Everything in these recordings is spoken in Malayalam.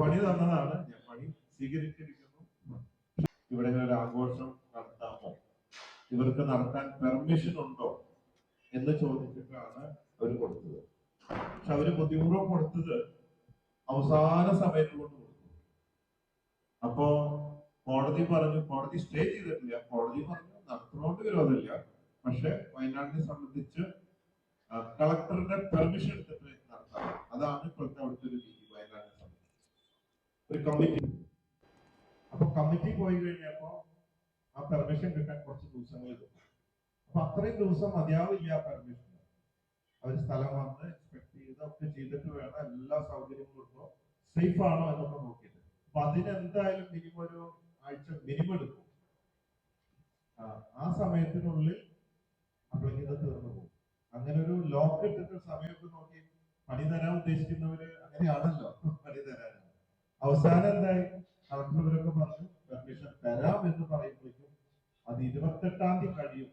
പണി തന്നതാണ്. ഞാൻ പണി സ്വീകരിച്ചിരിക്കുന്നു. ഇവിടെ ഒരു ആഘോഷം നടത്താമോ? ഇവർക്ക് നടത്താൻ പെർമിഷൻ ഉണ്ടോ എന്ന് ചോദിച്ചിട്ടാണ് അവർ കൊടുത്തത്. പക്ഷെ അവർ ബുദ്ധിപൂർവം കൊടുത്തത് അവസാന സമയത്ത് കൊണ്ട് കൊടുത്തു. അപ്പോ കോടതി പറഞ്ഞു കോടതി സ്റ്റേ ചെയ്തിട്ടില്ല. കോടതി പറഞ്ഞു നടത്തുന്നോണ്ട് വിരോധമില്ല. പക്ഷെ വയനാടിനെ സംബന്ധിച്ച് കളക്ടറുടെ പെർമിഷൻ എടുത്തിട്ട് നടത്താം. അതാണ് ഇപ്പോഴത്തെ അവിടുത്തെ ഒരു രീതി വയനാടിനെ ഒരു കമ്മിറ്റി അപ്പൊ കമ്മിറ്റി പോയി കഴിഞ്ഞപ്പോ ആ പെർമിഷൻ കിട്ടാൻ കുറച്ച് ദിവസങ്ങൾ അപ്പൊ അത്രയും ദിവസം മതിയാവില്ല ആ പെർമിഷൻ അവർ സ്ഥലം വന്ന് ഇൻസ്പെക്ട് ചെയ്ത് ഒക്കെ ചെയ്തിട്ട് വേണം എല്ലാ സൗകര്യങ്ങളും ഉണ്ടോ സേഫ് ആണോ എന്നൊക്കെ നോക്കിയിട്ട്. അപ്പൊ അതിനെന്തായാലും മിനിമം ഒരു ആഴ്ച മിനിമം എടുക്കും. ആ, സമയത്തിനുള്ളിൽ അപ്പോഴേക്കും ഇത് തീർന്നു പോകും. അങ്ങനെ ഒരു ലോക്ക് ഇട്ടിട്ട് സമയമൊക്കെ നോക്കി പണി തരാൻ ഉദ്ദേശിക്കുന്നവര് അങ്ങനെയാണല്ലോ പണി തരാൻ. അവസാനം എന്തായി കളക്ടർ ഇവരൊക്കെ പറഞ്ഞു പെർമിഷൻ തരാം എന്ന് പറയുമ്പോഴേക്കും അത് ഇരുപത്തെട്ടാം തീയതി കഴിയും.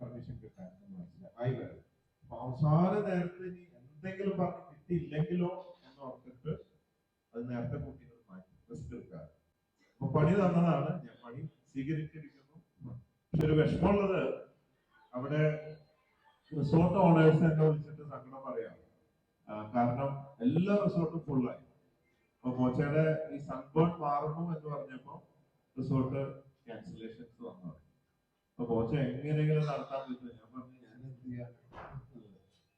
പെർമിഷൻ കിട്ടാൻ മനസ്സിലായി. വരും. അപ്പൊ അവസാന നേരത്തെ ഇനി എന്തെങ്കിലും പറഞ്ഞ് കിട്ടിയില്ലെങ്കിലോ എന്ന് ഓർത്തിട്ട് അത് നേരത്തെ കുട്ടികൾ മാറ്റി. റിസ്ക് എടുക്കാറ് അപ്പൊ പണി തന്നതാണ്. ഞാൻ പണി സ്വീകരിച്ചിരിക്കുന്നു. പക്ഷെ ഒരു വിഷമമുള്ളത് അവിടെ റിസോർട്ട് ഓണേഴ്സ് എന്നെ വിളിച്ചിട്ട് സങ്കടം പറയാം. കാരണം എല്ലാ റിസോർട്ടും ഫുള്ളായി അപ്പൊ മോച്ചയുടെ ഈ സൺബേൺ മാറുന്നു എന്ന് പറഞ്ഞപ്പോ റിസോർട്ട് ക്യാൻസലേഷൻസ് വന്നു. അപ്പൊ മോച്ച എങ്ങനെയെങ്കിലും നടത്താൻ പറ്റുന്നു ഞാൻ പറഞ്ഞു ഞാൻ എന്ത് ചെയ്യാൻ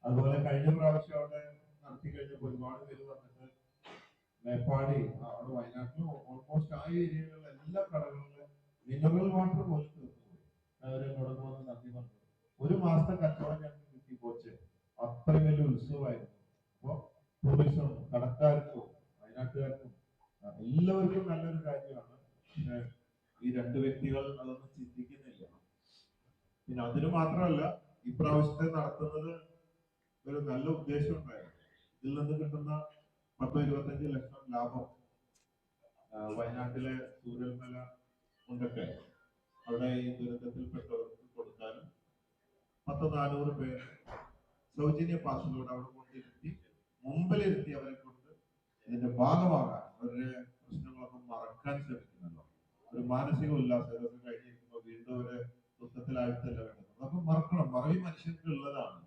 അതുപോലെ കഴിഞ്ഞ പ്രാവശ്യം അവിടെ നടത്തി കഴിഞ്ഞപ്പോ ഒരുപാട് പേര് വന്നിട്ട് മേപ്പാടി അവിടെ വയനാട്ടിലും ഓൾമോസ്റ്റ് ആ ഏരിയകളിലെ എല്ലാ കടകളിലും മിനറൽ വാട്ടർ പോലും തീർന്നു പോയി. അവർ എന്നോട് വന്ന് നന്ദി പറഞ്ഞു. ഒരു മാസത്തെ കച്ചവടം ഞങ്ങൾക്ക് കിട്ടി പോച്ച് അത്രയും വലിയ ഉത്സവമായിരുന്നു. അപ്പൊ ടൂറിസം എല്ലാവർക്കും നല്ലൊരു കാര്യമാണ്. പിന്നെ ഈ രണ്ട് വ്യക്തികൾ അതൊന്നും ചിന്തിക്കുന്നില്ല. പിന്നെ അതിന് മാത്രമല്ല ഇപ്രാവശ്യത്തെ നടത്തുന്നത് ഒരു നല്ല ഉദ്ദേശം ഉണ്ടായിരുന്നു. ഇതിൽ നിന്ന് കിട്ടുന്ന പത്തോ ഇരുപത്തഞ്ച് ലക്ഷം ലാഭം വയനാട്ടിലെ സൂര്യൽമല കൊണ്ടൊക്കെ അവിടെ ഈ ദുരന്തത്തിൽപ്പെട്ടവർക്ക് കൊടുക്കാനും പത്ത് നാനൂറ് പേര് സൗജന്യ പാസിലൂടെ അവിടെ കൊണ്ടിരുത്തി മുമ്പിലിരുത്തി അവരെ കൊണ്ട് ഇതിന്റെ ഭാഗമാകാൻ അവരുടെ മറക്കാൻ ശ്രമിക്കുന്നല്ലോ ഒരു മാനസിക ഉല്ലാസം ഇതൊക്കെ കഴിഞ്ഞിരിക്കുമ്പോൾ വീണ്ടും ഒരു ദുഃഖത്തിലാഴ്ത്തല്ല വേണ്ടത് അതൊക്കെ മറക്കണം. മറവി മനുഷ്യർക്ക് ഉള്ളതാണ്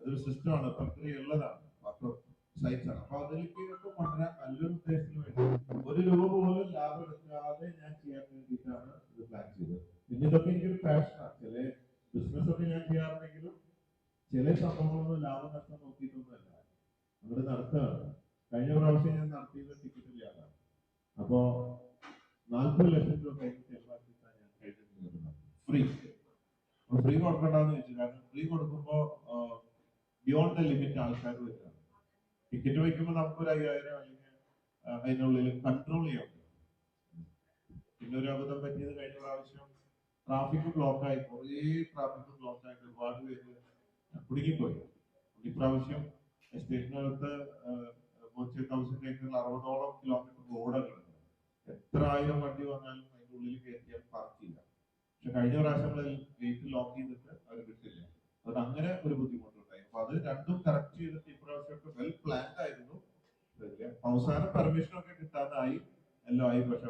അതൊരു സിസ്റ്റമാണ് പ്രക്രിയ ഉള്ളതാണ് സയൻസ് ആണ് അപ്പൊ അതിലേക്ക് കൊണ്ടുവരാൻ നല്ലൊരു ഉദ്ദേശത്തിന് വേണ്ടി ഒരു രൂപ പോലും ലാഭം എടുക്കാതെ ഞാൻ ചെയ്യാൻ വേണ്ടിയിട്ടാണ് ഇത് പ്ലാൻ ചെയ്തത്. പിന്നെ ഇതൊക്കെ എനിക്കൊരു പാഷനാണ് ചില ബിസിനസ് ഒക്കെ ഞാൻ ചെയ്യാറുണ്ടെങ്കിലും ചില സംഭവങ്ങളൊന്നും ലാഭം നഷ്ടം നോക്കിയിട്ടൊന്നുമല്ല. അവിടെ നടത്തുകയാണ് കഴിഞ്ഞ പ്രാവശ്യം ഞാൻ നടത്തിയത് ടിക്കറ്റ് ഇല്ലാതാണ് അപ്പോ നാൽപ്പത് ലക്ഷം രൂപ കഴിഞ്ഞ് ചെലവാക്കിയിട്ടാണ് ഞാൻ കഴിഞ്ഞിട്ടുള്ളത് ഫ്രീ ഫ്രീ കൊടുക്കണ്ടെന്ന് വെച്ചു കാരണം ഫ്രീ കൊടുക്കുമ്പോ ബിയോണ്ട് ദ ലിമിറ്റ് ആൾക്കാർ വരികയാണ് ടിക്കറ്റ് വയ്ക്കുമ്പോൾ നമുക്ക് ഒരു അയ്യായിരം അല്ലെങ്കിൽ അതിനുള്ളിൽ കൺട്രോൾ ചെയ്യാൻ പിന്നെ ഒരു അബദ്ധം പറ്റിയത് കഴിഞ്ഞ പ്രാവശ്യം ട്രാഫിക് ബ്ലോക്ക് ആയി. കുറേ ട്രാഫിക് ബ്ലോക്ക് ആയിട്ട് ഒരുപാട് പേര് കുടുങ്ങിപ്പോയി. ഇപ്രാവശ്യം എസ്റ്റേറ്റിനകത്ത് കുറച്ച് തൗസൻഡ് ഏക്കറിൽ അറുപതോളം കിലോമീറ്റർ റോഡുകളുണ്ട് എത്ര ആയിരം വണ്ടി വന്നാലും അതിന്റെ ഉള്ളിൽ കയറ്റിയാൽ പാർക്ക് ചെയ്യില്ല. പക്ഷെ കഴിഞ്ഞ പ്രാവശ്യങ്ങളിൽ ഗേറ്റ് ലോക്ക് ചെയ്തിട്ട് അവർ വിട്ടില്ല. അതുകൊണ്ട് അങ്ങനെ ഒരു ബുദ്ധിമുട്ടുണ്ടായി. അപ്പൊ അത് രണ്ടും കറക്റ്റ് ചെയ്തിട്ട് ഇപ്രാവശ്യമൊക്കെ വെൽ പ്ലാൻഡ് ആയിരുന്നു. അവസാനം പെർമിഷൻ ഒക്കെ കിട്ടാതായി. എല്ലാം ആയി. പക്ഷെ